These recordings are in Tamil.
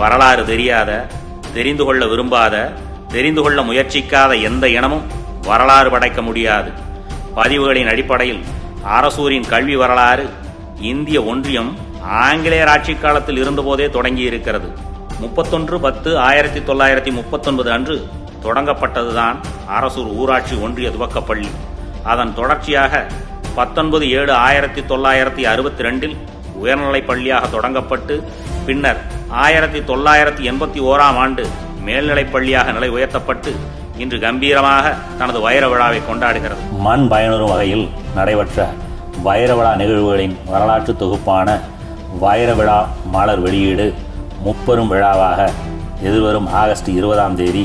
வரலாறு தெரியாத தெரிந்து கொள்ள விரும்பாத தெரிந்து கொள்ள முயற்சிக்காத எந்த இனமும் வரலாறு படைக்க முடியாது. பதிவுகளின் அடிப்படையில் அரசூரின் கல்வி வரலாறு இந்திய ஒன்றியம் ஆங்கிலேயர் ஆட்சி காலத்தில் இருந்தபோதே தொடங்கி இருக்கிறது. முப்பத்தொன்று பத்து ஆயிரத்தி தொள்ளாயிரத்தி முப்பத்தொன்பது அன்று தொடங்கப்பட்டதுதான் அரசூர் ஊராட்சி ஒன்றிய துவக்கப்பள்ளி. அதன் தொடர்ச்சியாக பத்தொன்பது ஏழு ஆயிரத்தி தொள்ளாயிரத்தி அறுபத்தி ரெண்டில் உயர்நிலைப் பள்ளியாக தொடங்கப்பட்டு பின்னர் ஆயிரத்தி தொள்ளாயிரத்தி எண்பத்தி ஓராம் ஆண்டு மேல்நிலைப் பள்ளியாக நிலை உயர்த்தப்பட்டு இன்று கம்பீரமாக தனது வைர விழாவை கொண்டாடுகிறது. மண் பயனுறும் வகையில் நடைபெற்ற வைர விழா நிகழ்வுகளின் வரலாற்று தொகுப்பான வைர விழா மலர் வெளியீடு முப்பெரும் விழாவாக எதிர்வரும் ஆகஸ்ட் இருபதாம் தேதி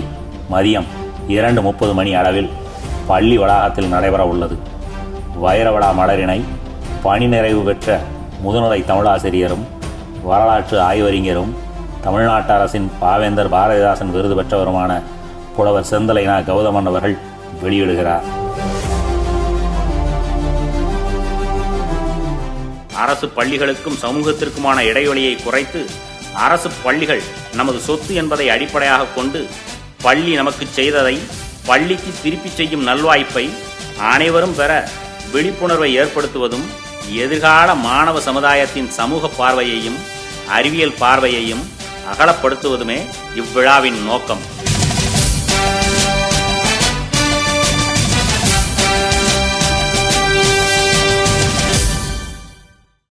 மதியம் இரண்டு முப்பது மணி அளவில் பள்ளி வளாகத்தில் நடைபெற உள்ளது வைர மலரினை பணி நிறைவு பெற்ற முதுநிலை தமிழாசிரியரும் வரலாற்று ஆய்வறிஞரும் தமிழ்நாட்டு அரசின் பாவேந்தர் பாரதிதாசன் விருது பெற்றவருமான புலவர் செந்தலைனா கௌதமன் அவர்கள் வெளியிடுகிறார். அரசு பள்ளிகளுக்கும் சமூகத்திற்குமான இடைவெளியை குறைத்து அரசு பள்ளிகள் நமது சொத்து என்பதை அடிப்படையாக கொண்டு பள்ளி நமக்கு செய்ததை பள்ளிக்கு திருப்பிச் செய்யும் நல்வாய்ப்பை அனைவரும் பெற விழிப்புணர்வை ஏற்படுத்துவதும் எதிர்கால மாணவ சமுதாயத்தின் சமூக பார்வையையும் அறிவியல் பார்வையையும் அகலப்படுத்துவதுமே இவ்விழாவின் நோக்கம்.